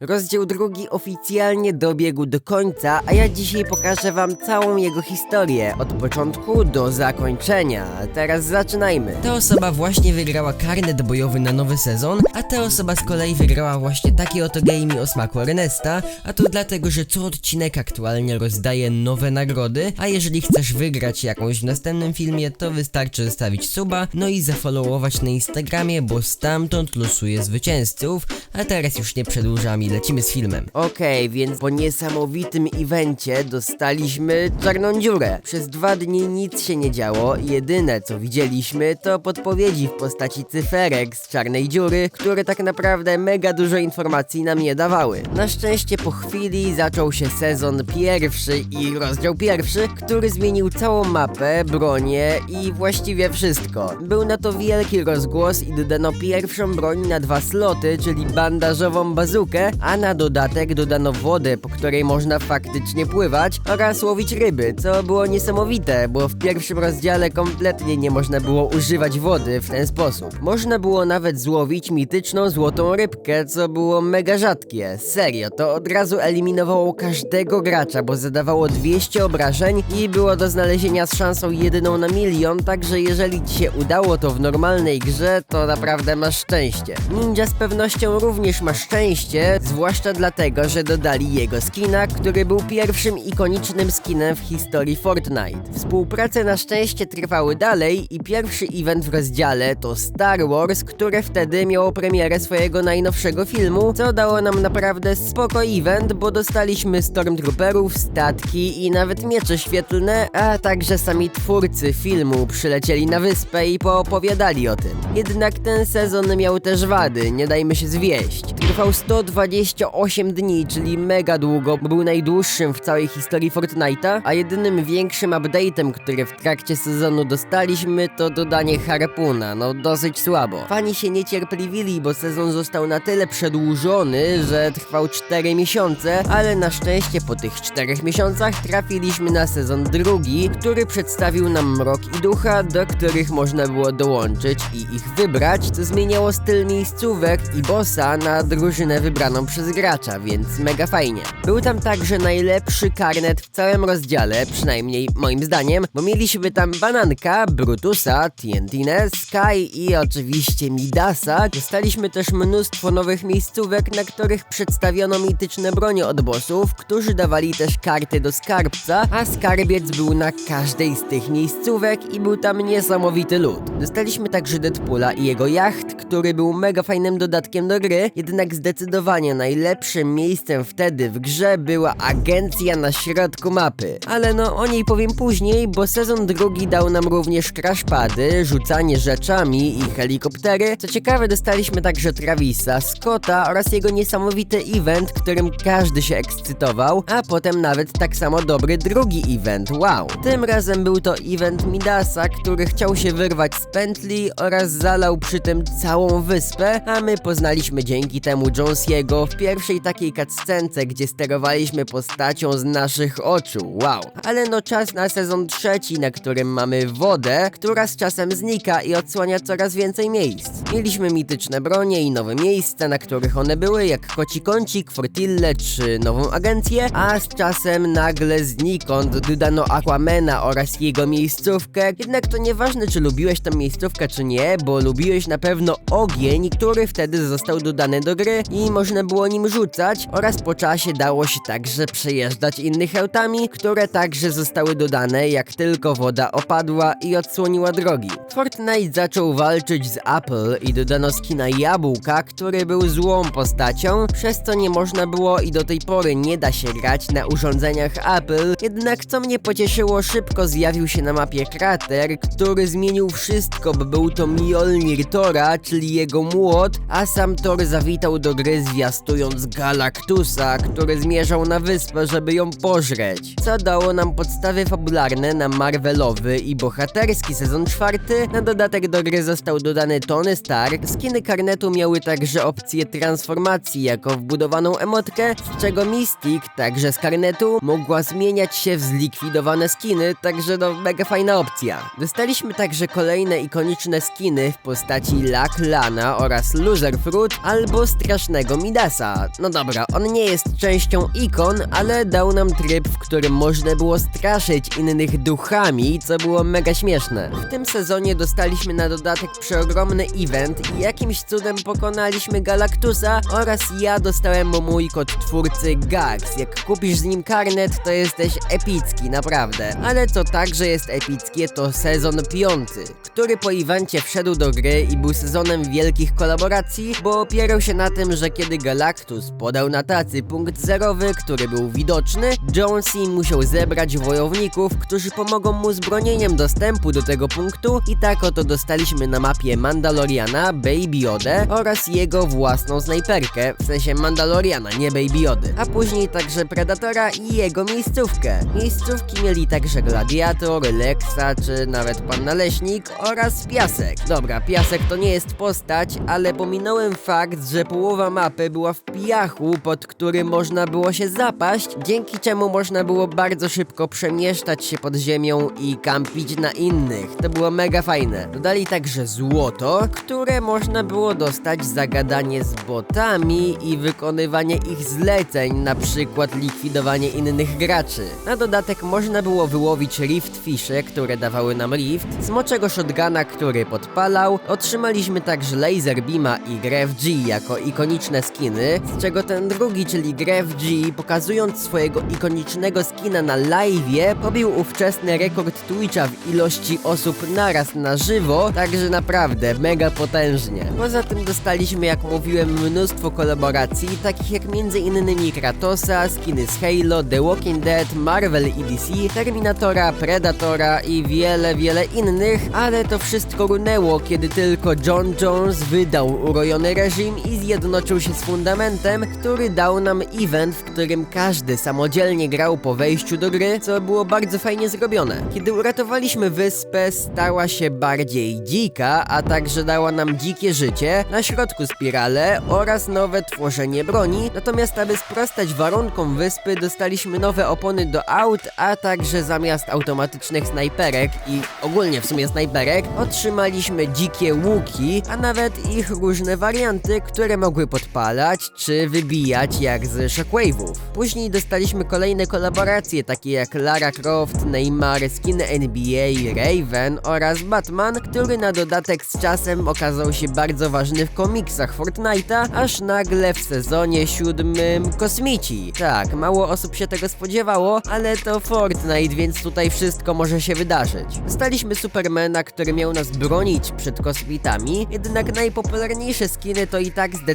Rozdział drugi oficjalnie dobiegł do końca, a ja dzisiaj pokażę wam całą jego historię, od początku do zakończenia. Teraz zaczynajmy. Ta osoba właśnie wygrała karnet bojowy na nowy sezon, a ta osoba z kolei wygrała właśnie takie oto gamey o smaku Ernesta, a to dlatego, że co odcinek aktualnie rozdaje nowe nagrody, a jeżeli chcesz wygrać jakąś w następnym filmie, to wystarczy zostawić suba, no i zafollowować na Instagramie, bo stamtąd losuję zwycięzców, a teraz już nie przedłużam i lecimy z filmem. Okej, więc po niesamowitym evencie dostaliśmy czarną dziurę. Przez dwa dni nic się nie działo, jedyne co widzieliśmy to podpowiedzi w postaci cyferek z czarnej dziury, które tak naprawdę mega dużo informacji nam nie dawały. Na szczęście po chwili zaczął się sezon pierwszy i rozdział pierwszy, który zmienił całą mapę, bronię i właściwie wszystko. Był na to wielki rozgłos i dodano pierwszą broń na dwa sloty, czyli bandażową bazukę, a na dodatek dodano wodę, po której można faktycznie pływać oraz łowić ryby, co było niesamowite, bo w pierwszym rozdziale kompletnie nie można było używać wody w ten sposób. Można było nawet złowić mityczną złotą rybkę, co było mega rzadkie. Serio, to od razu eliminowało każdego gracza, bo zadawało 200 obrażeń i było do znalezienia z szansą jedyną na milion, także jeżeli ci się udało to w normalnej grze, to naprawdę masz szczęście. Ninja z pewnością również ma szczęście, zwłaszcza dlatego, że dodali jego skina, który był pierwszym ikonicznym skinem w historii Fortnite. Współprace na szczęście trwały dalej i pierwszy event w rozdziale to Star Wars, które wtedy miało premierę swojego najnowszego filmu, co dało nam naprawdę spoko event, bo dostaliśmy Stormtrooperów, statki i nawet miecze świetlne, a także sami twórcy filmu przylecieli na wyspę i poopowiadali o tym. Jednak ten sezon miał też wady, nie dajmy się zwieść. Trwał 128 dni, czyli mega długo, bo był najdłuższym w całej historii Fortnite'a, a jedynym większym update'em, który w trakcie sezonu dostaliśmy, to dodanie harpuna, no dosyć słabo. Fani się niecierpliwili, bo sezon został na tyle przedłużony, że trwał 4 miesiące, ale na szczęście po tych 4 miesiącach trafiliśmy na sezon drugi, który przedstawił nam Mrok i Ducha, do których można było dołączyć i ich wybrać, co zmieniało styl miejscówek i bossa na drużynę wybraną przez gracza, więc mega fajnie. Był tam także najlepszy karnet w całym rozdziale, przynajmniej moim zdaniem, bo mieliśmy tam Bananka, Brutusa, TNT'ne, Sky i oczywiście Midasa. Dostaliśmy też mnóstwo nowych miejscówek, na których przedstawiono mityczne bronie od bossów, którzy dawali też karty do skarbca, a skarbiec był na każdej z tych miejscówek i był tam niesamowity lód. Dostaliśmy także Deadpoola i jego jacht, który był mega fajnym dodatkiem do gry, jednak zdecydowanie najlepszym miejscem wtedy w grze była agencja na środku mapy. Ale no o niej powiem później, bo sezon drugi dał nam również crashpady, rzucanie rzeczami i helikoptery. Co ciekawe dostaliśmy także Travisa, Scotta oraz jego niesamowity event, którym każdy się ekscytował, a potem nawet tak samo dobry drugi event, wow. Tym razem był to event Midasa, który chciał się wyrwać z pętli oraz zalał przy tym całą wyspę, a my poznaliśmy dzięki temu Jonesiego w pierwszej takiej cutscence, gdzie sterowaliśmy postacią z naszych oczu, wow. Ale no czas na sezon trzeci, na którym mamy wodę, która z czasem znika i odsłania coraz więcej miejsc. Mieliśmy mityczne bronie i nowe miejsca, na których one były, jak Koci Kącik, Fortille czy nową agencję, a z czasem nagle znikąd dodano Aquamena oraz jego miejscówkę, jednak to nieważne czy lubiłeś tę miejscówkę czy nie, bo lubiłeś na pewno ogień, który wtedy został dodany do gry i można było nim rzucać oraz po czasie dało się także przejeżdżać innych autami, które także zostały dodane jak tylko woda opadła i odsłoniła drogi. Fortnite zaczął walczyć z Apple i dodano skina Jabłka, który był złą postacią, przez co nie można było i do tej pory nie da się grać na urządzeniach Apple, jednak co mnie pocieszyło, szybko zjawił się na mapie krater, który zmienił wszystko, bo był to Mjolnir Tora, czyli jego młot, a sam Thor zawitał do gry zwiastując Galactusa, który zmierzał na wyspę, żeby ją pożreć. Co dało nam podstawy fabularne na Marvelowy i bohaterski sezon czwarty. Na dodatek do gry został dodany Tony Stark. Skiny karnetu miały także opcję transformacji jako wbudowaną emotkę, z czego Mystic, także z karnetu, mogła zmieniać się w zlikwidowane skiny, także no mega fajna opcja. Dostaliśmy także kolejne ikoniczne skiny w postaci Lak Lana oraz Loser Fruit albo strasznego Midasa. No dobra, on nie jest częścią ikon, ale dał nam tryb, w którym można było straszyć innych duchami, co było mega śmieszne. W tym sezonie dostaliśmy na dodatek przeogromny event i jakimś cudem pokonaliśmy Galactusa oraz ja dostałem mu mój kod twórcy Gax. Jak kupisz z nim karnet, to jesteś epicki, naprawdę. Ale co także jest epickie, to sezon piąty, który po evencie wszedł do gry i był sezonem wielkich kolaboracji, bo opierał się na tym, że kiedy Galactus podał na tacy punkt zerowy, który był widoczny, Jonesy musiał zebrać wojowników, którzy pomogą mu z bronieniem dostępu do tego punktu i tak oto dostaliśmy na mapie Mandaloriana, Baby Yoda oraz jego własną snajperkę, w sensie Mandaloriana, nie Baby Yoda, a później także Predatora i jego miejscówkę. Miejscówki mieli także Gladiator, Lexa czy nawet Pan Naleśnik oraz Piasek. Dobra, Piasek to nie jest postać, ale pominąłem fakt, że połowa mapy była w piachu, pod który można było się zapaść, dzięki czemu można było bardzo szybko przemieszczać się pod ziemią i kampić na innych. To było mega fajne. Dodali także złoto, które można było dostać za gadanie z botami i wykonywanie ich zleceń, na przykład likwidowanie innych graczy. Na dodatek można było wyłowić rift fisze, które dawały nam rift, smoczego shotguna, który podpalał, otrzymaliśmy także laser beama i Gref G jako ikoniczne skiny, z czego ten drugi, czyli Gref G, pokazując swojego ikonicznego skina na live'ie, pobił ówczesny rekord Twitcha w ilości osób naraz na żywo, także naprawdę mega potężnie. Poza tym dostaliśmy, jak mówiłem, mnóstwo kolaboracji, takich jak m.in. Kratosa, skiny z Halo, The Walking Dead, Marvel i DC, Terminatora, Predatora i wiele, wiele innych, ale to wszystko runęło, kiedy tylko John Jones wydał urojony reżim i zjednoczył się z fundamentem, który dał nam event, w którym każdy samodzielnie grał po wejściu do gry, co było bardzo fajnie zrobione. Kiedy uratowaliśmy wyspę, stała się bardziej dzika, a także dała nam dzikie życie, na środku spirale oraz nowe tworzenie broni, natomiast aby sprostać warunkom wyspy, dostaliśmy nowe opony do aut, a także zamiast automatycznych snajperek i ogólnie w sumie snajperek, otrzymaliśmy dzikie łuki, a nawet ich różne warianty, które mogły podpalać czy wybijać jak z shockwave'ów. Później dostaliśmy kolejne kolaboracje takie jak Lara Croft, Neymar, skin NBA, Raven oraz Batman, który na dodatek z czasem okazał się bardzo ważny w komiksach Fortnite'a, aż nagle w sezonie siódmym kosmici. Tak, mało osób się tego spodziewało, ale to Fortnite, więc tutaj wszystko może się wydarzyć. Dostaliśmy Supermana, który miał nas bronić przed kosmitami, jednak najpopularniejsze skiny to i tak zdecydowanie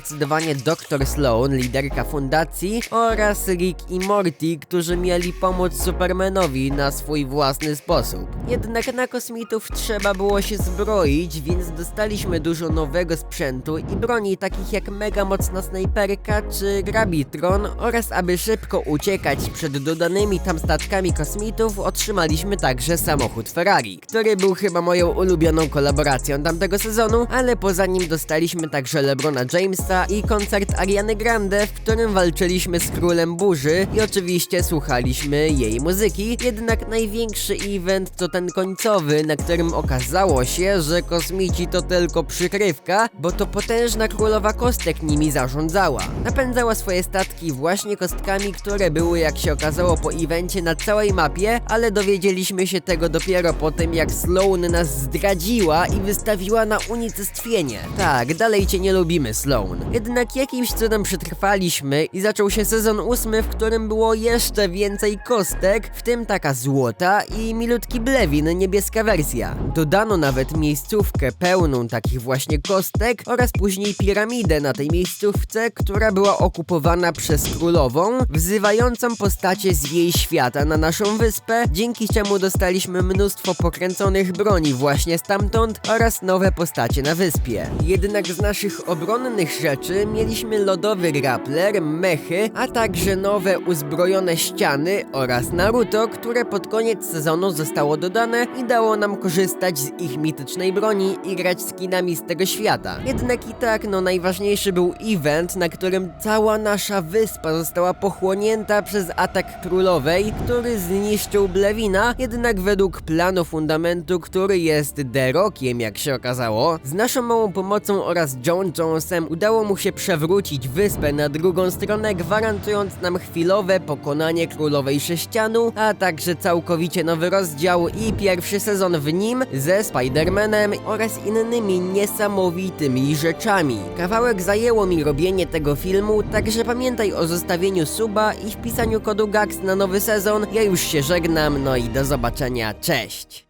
Dr. Sloan, liderka fundacji oraz Rick i Morty, którzy mieli pomóc Supermanowi na swój własny sposób. Jednak na kosmitów trzeba było się zbroić, więc dostaliśmy dużo nowego sprzętu i broni takich jak mega mocna snajperka czy grabitron oraz aby szybko uciekać przed dodanymi tam statkami kosmitów otrzymaliśmy także samochód Ferrari, który był chyba moją ulubioną kolaboracją tamtego sezonu, ale poza nim dostaliśmy także Lebrona Jamesa i koncert Ariany Grande, w którym walczyliśmy z Królem Burzy i oczywiście słuchaliśmy jej muzyki, jednak największy event to ten końcowy, na którym okazało się, że kosmici to tylko przykrywka, bo to potężna królowa kostek nimi zarządzała. Napędzała swoje statki właśnie kostkami, które były jak się okazało po evencie na całej mapie, ale dowiedzieliśmy się tego dopiero po tym jak Sloan nas zdradziła i wystawiła na unicestwienie. Tak, dalej cię nie lubimy Sloan. Jednak jakimś cudem przetrwaliśmy i zaczął się sezon ósmy, w którym było jeszcze więcej kostek, w tym taka złota i milutki blewin, niebieska wersja. Dodano nawet miejscówkę pełną takich właśnie kostek oraz później piramidę na tej miejscówce, która była okupowana przez królową, wzywającą postacie z jej świata na naszą wyspę, dzięki czemu dostaliśmy mnóstwo pokręconych broni właśnie stamtąd oraz nowe postacie na wyspie. Jednak z naszych obronnych rzeczy mieliśmy lodowy grappler, mechy, a także nowe uzbrojone ściany oraz Naruto, które pod koniec sezonu zostało dodane i dało nam korzystać z ich mitycznej broni i grać skinami z tego świata. Jednak i tak, no najważniejszy był event, na którym cała nasza wyspa została pochłonięta przez atak królowej, który zniszczył Blewina, jednak według planu fundamentu, który jest The Rockiem, jak się okazało, z naszą małą pomocą oraz John Jonesem udało mu się przewrócić wyspę na drugą stronę, gwarantując nam chwilowe pokonanie Królowej Sześcianu, a także całkowicie nowy rozdział i pierwszy sezon w nim ze Spider-Manem oraz innymi niesamowitymi rzeczami. Kawałek zajęło mi robienie tego filmu, także pamiętaj o zostawieniu suba i wpisaniu kodu GAX na nowy sezon. Ja już się żegnam, no i do zobaczenia, cześć!